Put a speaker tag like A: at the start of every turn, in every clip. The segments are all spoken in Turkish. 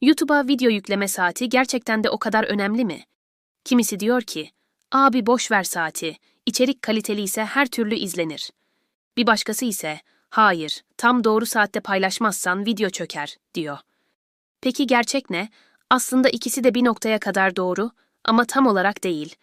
A: YouTube'a video yükleme saati gerçekten de o kadar önemli mi? Kimisi diyor ki, abi boş ver saati, içerik kaliteli ise her türlü izlenir. Bir başkası ise, hayır, tam doğru saatte paylaşmazsan video çöker, diyor. Peki gerçek ne? Aslında ikisi de bir noktaya kadar doğru ama tam olarak değil.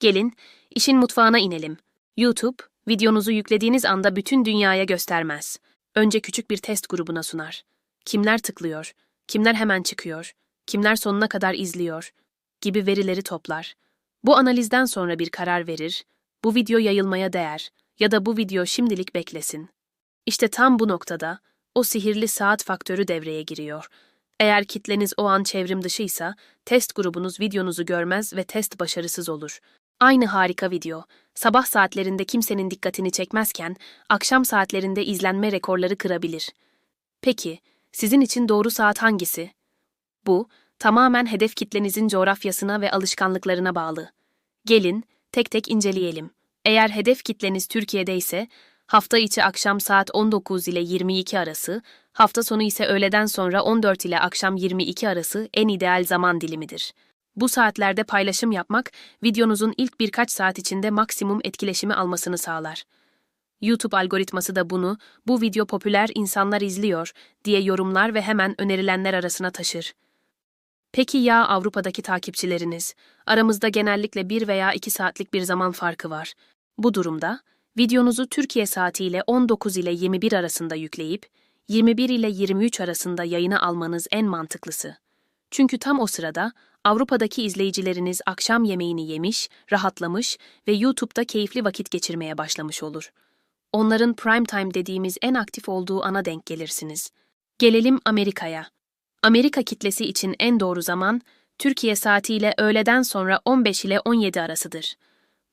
A: Gelin, işin mutfağına inelim. YouTube, videonuzu yüklediğiniz anda bütün dünyaya göstermez. Önce küçük bir test grubuna sunar. Kimler tıklıyor, kimler hemen çıkıyor, kimler sonuna kadar izliyor gibi verileri toplar. Bu analizden sonra bir karar verir, bu video yayılmaya değer ya da bu video şimdilik beklesin. İşte tam bu noktada o sihirli saat faktörü devreye giriyor. Eğer kitleniz o an çevrim dışıysa, test grubunuz videonuzu görmez ve test başarısız olur. Aynı harika video, sabah saatlerinde kimsenin dikkatini çekmezken, akşam saatlerinde izlenme rekorları kırabilir. Peki, sizin için doğru saat hangisi? Bu, tamamen hedef kitlenizin coğrafyasına ve alışkanlıklarına bağlı. Gelin, tek tek inceleyelim. Eğer hedef kitleniz Türkiye'de ise, hafta içi akşam saat 19 ile 22 arası, hafta sonu ise öğleden sonra 14 ile akşam 22 arası en ideal zaman dilimidir. Bu saatlerde paylaşım yapmak, videonuzun ilk birkaç saat içinde maksimum etkileşimi almasını sağlar. YouTube algoritması da bunu, bu video popüler insanlar izliyor diye yorumlar ve hemen önerilenler arasına taşır. Peki ya Avrupa'daki takipçileriniz? Aramızda genellikle bir veya iki saatlik bir zaman farkı var. Bu durumda, videonuzu Türkiye saatiyle 19 ile 21 arasında yükleyip, 21 ile 23 arasında yayına almanız en mantıklısı. Çünkü tam o sırada Avrupa'daki izleyicileriniz akşam yemeğini yemiş, rahatlamış ve YouTube'da keyifli vakit geçirmeye başlamış olur. Onların prime time dediğimiz en aktif olduğu ana denk gelirsiniz. Gelelim Amerika'ya. Amerika kitlesi için en doğru zaman Türkiye saatiyle öğleden sonra 15 ile 17 arasıdır.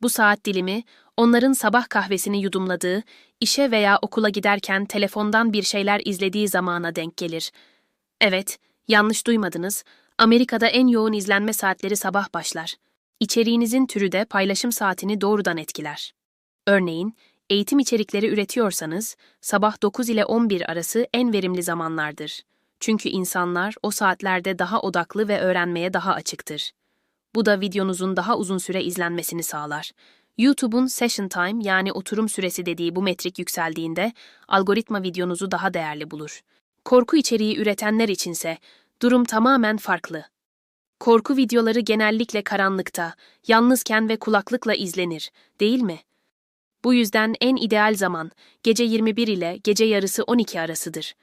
A: Bu saat dilimi onların sabah kahvesini yudumladığı, işe veya okula giderken telefondan bir şeyler izlediği zamana denk gelir. Evet, yanlış duymadınız. Amerika'da en yoğun izlenme saatleri sabah başlar. İçeriğinizin türü de paylaşım saatini doğrudan etkiler. Örneğin, eğitim içerikleri üretiyorsanız, sabah 9 ile 11 arası en verimli zamanlardır. Çünkü insanlar o saatlerde daha odaklı ve öğrenmeye daha açıktır. Bu da videonuzun daha uzun süre izlenmesini sağlar. YouTube'un session time yani oturum süresi dediği bu metrik yükseldiğinde algoritma videonuzu daha değerli bulur. Korku içeriği üretenler içinse durum tamamen farklı. Korku videoları genellikle karanlıkta, yalnızken ve kulaklıkla izlenir, değil mi? Bu yüzden en ideal zaman gece 21 ile gece yarısı 12 arasıdır.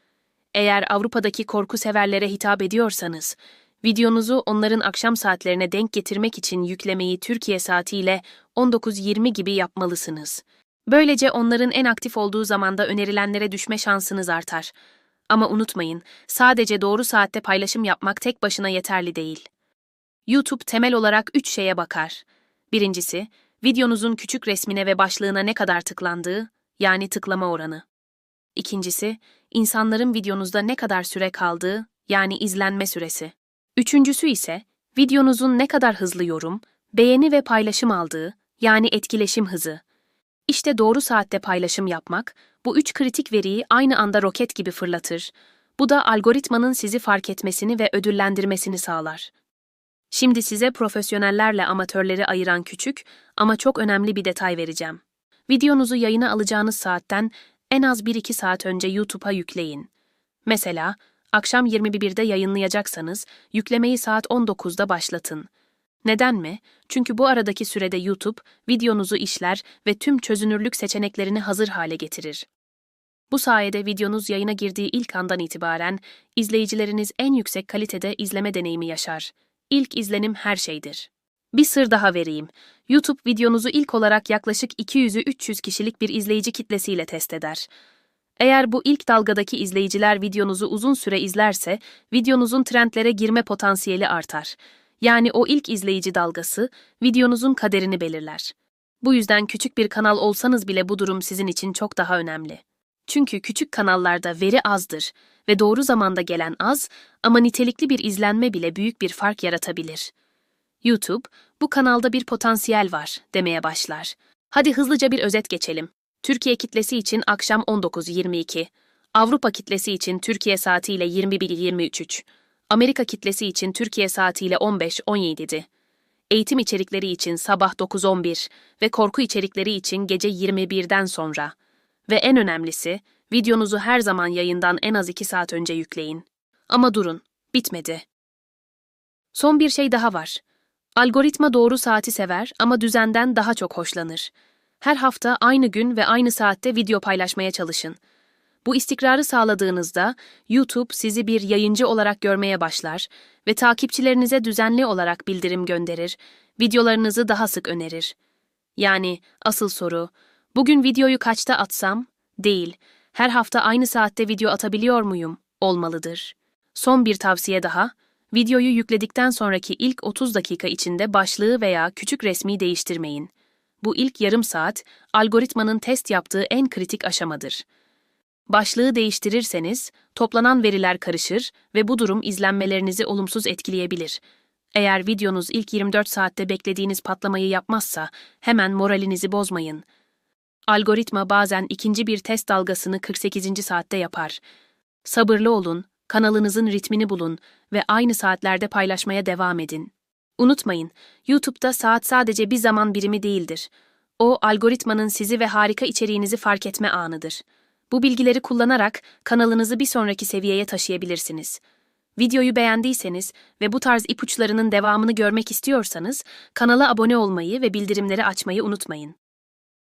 A: Eğer Avrupa'daki korku severlere hitap ediyorsanız, videonuzu onların akşam saatlerine denk getirmek için yüklemeyi Türkiye saatiyle 19.20 gibi yapmalısınız. Böylece onların en aktif olduğu zamanda önerilenlere düşme şansınız artar. Ama unutmayın, sadece doğru saatte paylaşım yapmak tek başına yeterli değil. YouTube temel olarak üç şeye bakar. Birincisi, videonuzun küçük resmine ve başlığına ne kadar tıklandığı, yani tıklama oranı. İkincisi, insanların videonuzda ne kadar süre kaldığı, yani izlenme süresi. Üçüncüsü ise, videonuzun ne kadar hızlı yorum, beğeni ve paylaşım aldığı, yani etkileşim hızı. İşte doğru saatte paylaşım yapmak, bu üç kritik veriyi aynı anda roket gibi fırlatır. Bu da algoritmanın sizi fark etmesini ve ödüllendirmesini sağlar. Şimdi size profesyonellerle amatörleri ayıran küçük ama çok önemli bir detay vereceğim. Videonuzu yayına alacağınız saatten en az 1-2 saat önce YouTube'a yükleyin. Mesela, akşam 21'de yayınlayacaksanız, yüklemeyi saat 19'da başlatın. Neden mi? Çünkü bu aradaki sürede YouTube, videonuzu işler ve tüm çözünürlük seçeneklerini hazır hale getirir. Bu sayede videonuz yayına girdiği ilk andan itibaren, izleyicileriniz en yüksek kalitede izleme deneyimi yaşar. İlk izlenim her şeydir. Bir sır daha vereyim. YouTube videonuzu ilk olarak yaklaşık 200'ü 300 kişilik bir izleyici kitlesiyle test eder. Eğer bu ilk dalgadaki izleyiciler videonuzu uzun süre izlerse, videonuzun trendlere girme potansiyeli artar. Yani o ilk izleyici dalgası, videonuzun kaderini belirler. Bu yüzden küçük bir kanal olsanız bile bu durum sizin için çok daha önemli. Çünkü küçük kanallarda veri azdır ve doğru zamanda gelen az ama nitelikli bir izlenme bile büyük bir fark yaratabilir. YouTube, bu kanalda bir potansiyel var demeye başlar. Hadi hızlıca bir özet geçelim. Türkiye kitlesi için akşam 19.22, Avrupa kitlesi için Türkiye saatiyle 21.23, Amerika kitlesi için Türkiye saatiyle 15-17'di. Eğitim içerikleri için sabah 9-11 ve korku içerikleri için gece 21'den sonra. Ve en önemlisi, videonuzu her zaman yayından en az 2 saat önce yükleyin. Ama durun, bitmedi. Son bir şey daha var. Algoritma doğru saati sever ama düzenden daha çok hoşlanır. Her hafta aynı gün ve aynı saatte video paylaşmaya çalışın. Bu istikrarı sağladığınızda YouTube sizi bir yayıncı olarak görmeye başlar ve takipçilerinize düzenli olarak bildirim gönderir, videolarınızı daha sık önerir. Yani asıl soru, bugün videoyu kaçta atsam? Değil, her hafta aynı saatte video atabiliyor muyum? Olmalıdır. Son bir tavsiye daha, videoyu yükledikten sonraki ilk 30 dakika içinde başlığı veya küçük resmi değiştirmeyin. Bu ilk yarım saat, algoritmanın test yaptığı en kritik aşamadır. Başlığı değiştirirseniz, toplanan veriler karışır ve bu durum izlenmelerinizi olumsuz etkileyebilir. Eğer videonuz ilk 24 saatte beklediğiniz patlamayı yapmazsa, hemen moralinizi bozmayın. Algoritma bazen ikinci bir test dalgasını 48. saatte yapar. Sabırlı olun, kanalınızın ritmini bulun ve aynı saatlerde paylaşmaya devam edin. Unutmayın, YouTube'da saat sadece bir zaman birimi değildir. O, algoritmanın sizi ve harika içeriğinizi fark etme anıdır. Bu bilgileri kullanarak kanalınızı bir sonraki seviyeye taşıyabilirsiniz. Videoyu beğendiyseniz ve bu tarz ipuçlarının devamını görmek istiyorsanız kanala abone olmayı ve bildirimleri açmayı unutmayın.